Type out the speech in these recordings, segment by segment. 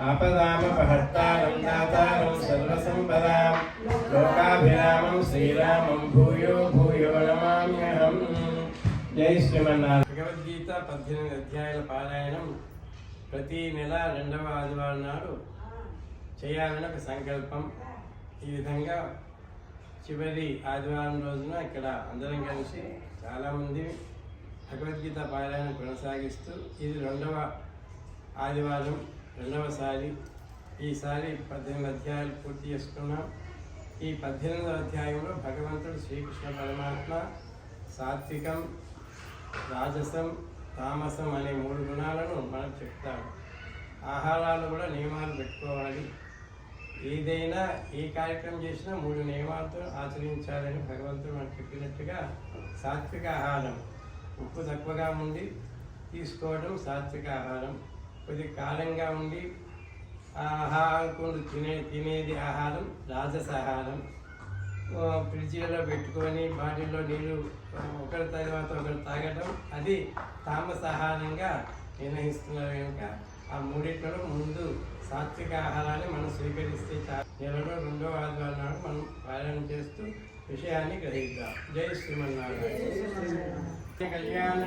ఆపదామపహర్తారం దాతారం సర్వసంపదాం లోకాభిరామం శ్రీరామం భూయో భూయో నమామ్యహం జై శ్రీమన్నారాయణ భగవద్గీత పద్దెనిమిది అధ్యాయుల పారాయణం ప్రతి నెల రెండవ ఆదివారం నాడు చేయాలని ఒక సంకల్పం. ఈ విధంగా చివరి ఆదివారం రోజున ఇక్కడ అందరం కలిసి చాలామంది భగవద్గీత పారాయణం కొనసాగిస్తూ ఇది రెండవ ఆదివారం. రెండవసారి ఈసారి పద్దెనిమిది అధ్యాయాలు పూర్తి చేసుకున్నాం. ఈ పద్దెనిమిదవ అధ్యాయంలో భగవంతుడు శ్రీకృష్ణ పరమాత్మ సాత్వికం రాజసం తామసం అనే మూడు గుణాలను మనం చెప్తాడు. ఆహారాలు కూడా నియమాలు పెట్టుకోవాలి. ఏదైనా ఏ కార్యక్రమం చేసినా మూడు నియమాలతో ఆచరించాలని భగవంతుడు మనకు చెప్పినట్టుగా సాత్విక ఆహారం. ఉప్పు తక్కువగా ఉండి తీసుకోవడం సాత్విక ఆహారం. కొద్ది కాలంగా ఉండి ఆ ఆహారం తినే తినేది ఆహారం రాజస ఆహారం. ఆ, ఫ్రిడ్జ్లో పెట్టుకొని బాటిల్లో నీళ్ళు ఒకరి తర్వాత ఒకరు తాగడం అది తామస ఆహారంగా నిర్ణయిస్తున్నారు కనుక ఆ మూడిట్లో ముందు సాత్విక ఆహారాన్ని మనం స్వీకరిస్తే నెలలో రెండో ఆదివారం నాడు మనం పాలన చేస్తూ విషయాన్ని గ్రహిద్దాం. జై శ్రీమన్నారాయణ. కళ్యాణ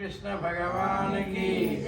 कृष्ण भगवान की।